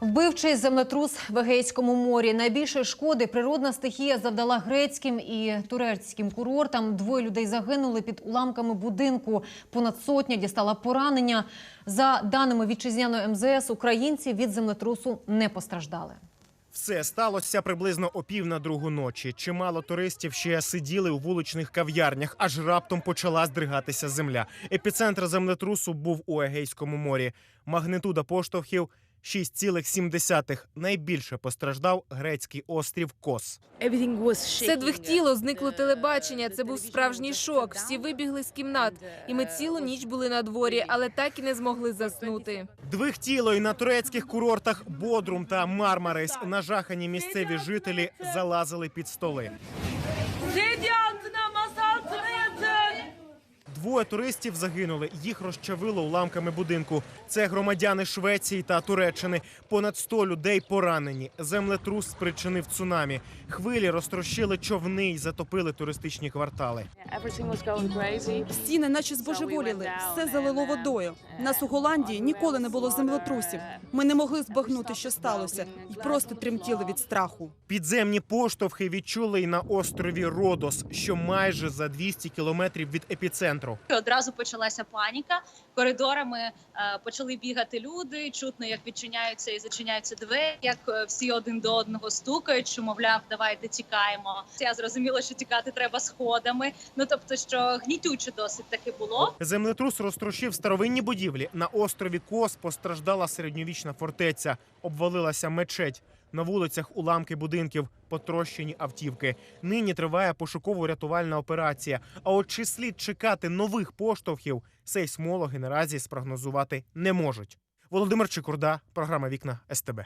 Вбивчий землетрус в Егейському морі. Найбільше шкоди природна стихія завдала грецьким і турецьким курортам. Двоє людей загинули під уламками будинку. Понад сотня дістала поранення. За даними вітчизняної МЗС, українці від землетрусу не постраждали. Все сталося приблизно о пів на другу ночі. Чимало туристів ще сиділи у вуличних кав'ярнях, аж раптом почала здригатися земля. Епіцентр землетрусу був у Егейському морі. Магнитуда поштовхів 6,7. Найбільше постраждав грецький острів Кос. Все двихтіло, зникло телебачення. Це був справжній шок. Всі вибігли з кімнат, і ми цілу ніч були на дворі, але так і не змогли заснути. Двихтіло і на турецьких курортах Бодрум та Мармарис нажахані місцеві жителі залазили під столи. Двоє туристів загинули. Їх розчавило уламками будинку. Це громадяни Швеції та Туреччини. Понад 100 людей поранені. Землетрус спричинив цунамі. Хвилі розтрощили човни і затопили туристичні квартали. Стіни, наче збожеволіли, все залило водою. Нас у Голландії ніколи не було землетрусів. Ми не могли збагнути, що сталося, і просто тремтіли від страху. Підземні поштовхи відчули і на острові Родос, що майже за 200 кілометрів від епіцентру. Одразу почалася паніка. Коридорами е, почали бігати люди. Чутно, як відчиняються і зачиняються двері, як е, всі один до одного стукають, що мовляв, давайте тікаємо. Я зрозуміла, що тікати треба сходами. Ну тобто, що гнітюче досить таки було. Землетрус розтрощив старовинні будівлі. На острові Кос постраждала середньовічна фортеця, обвалилася мечеть. На вулицях уламки будинків, потрощені автівки. Нині триває пошуково-рятувальна операція. А от чи слід чекати нових поштовхів, сейсмологи наразі спрогнозувати не можуть. Володимир Чекурда, програма Вікна СТБ.